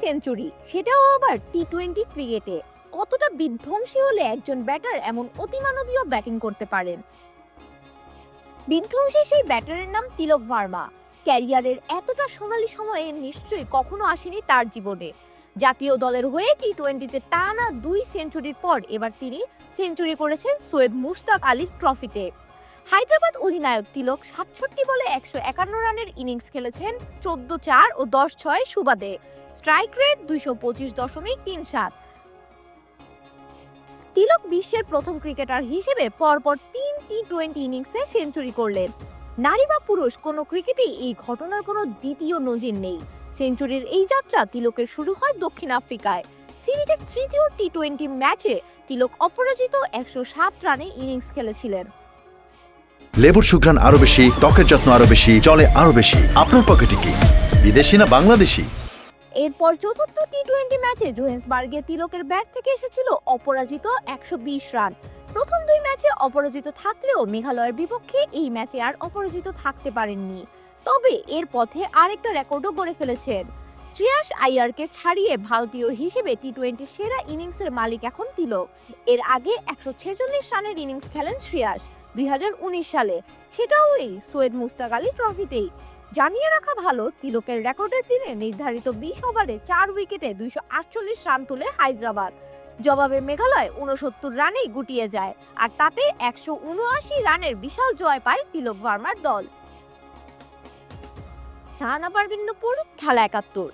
Century সেটাও আবার T twenty ক্রিকেটে কতটা বিধ্বংসী হলে একজন ব্যাটার এমন অতিমানবীয় ব্যাটিং করতে পারেন। বিধ্বংসী সেই ব্যাটারের নাম তিলক ভার্মা। ক্যারিয়ারের এতটা সোনালি সময়ে নিশ্চয়ই কখনো আসেনি তার জীবনে। জাতীয় দলের হয়ে টি টোয়েন্টিতে টানা দুই সেঞ্চুরির পর এবার তিনি সেঞ্চুরি করেছেন সৈয়দ মুশতাক আলীর ট্রফিতে হায়দ্রাবাদ অধিনায়ক তিলক সাতষট্টি বলে একশো একান্ন রানের ইনিংস খেলেছেন চোদ্দ চার ও দশ ছয় সুবাদে। স্ট্রাইক রেট দুইশো পঁচিশ দশমিক তিন সাত। তিলক বিশ্বের প্রথম ক্রিকেটার হিসেবে পরপর তিন টি টোয়েন্টি ইনিংসে সেঞ্চুরি করলেন। নারী বা পুরুষ, কোনো ক্রিকেটেই এই ঘটনার কোনো দ্বিতীয় নজির নেই। সেঞ্চুরির এই যাত্রা তিলকের শুরু হয় দক্ষিণ আফ্রিকায়। সিরিজের তৃতীয় টি টোয়েন্টি ম্যাচে তিলক অপরাজিত একশো সাত রানে ইনিংস খেলেছিলেন। লেবুর সুঘ্রাণ আরও বেশি, ত্বকের যত্ন আরও বেশি চলে আরও বেশি। আপনার পকেটে কি? বিদেশি না বাংলাদেশি? এরপর চতুর্থ টি টোয়েন্টি ম্যাচে জোহেন্সবার্গে তিলকের ব্যাট থেকে এসেছিল অপরাজিত একশো বিশ রান। প্রথম দুই ম্যাচে অপরাজিত থাকলেও মেঘালয়ের বিপক্ষে এই ম্যাচে আর অপরাজিত থাকতে পারেননি। তবে এর পথে আরেকটা রেকর্ডও গড়ে ফেলেছেন। শ্রেয়াস আইয়ারকে ছাড়িয়ে ভারতীয় হিসেবে টি টোয়েন্টি সেরা ইনিংসের মালিক এখন তিলক। এর আগে একশো ছেচল্লিশ রানের ইনিংস খেলেন শ্রেয়াস দুই হাজার উনিশ সালে। সেটাও এই সৈয়দ মুস্তাক আলী ট্রফিতেই। জানিয়ে রাখা ভালো, তিলকের রেকর্ডের দিনে নির্ধারিত বিশ ওভারে চার উইকেটে দুইশো আটচল্লিশ রান তুলে হায়দ্রাবাদ। জবাবে মেঘালয় উনসত্তর রানেই গুটিয়ে যায়, আর তাতে একশো উনআশি রানের বিশাল জয় পায় তিলক ভার্মার দল। শাহানা পারভিন নূপুর, খেলা একাত্তর।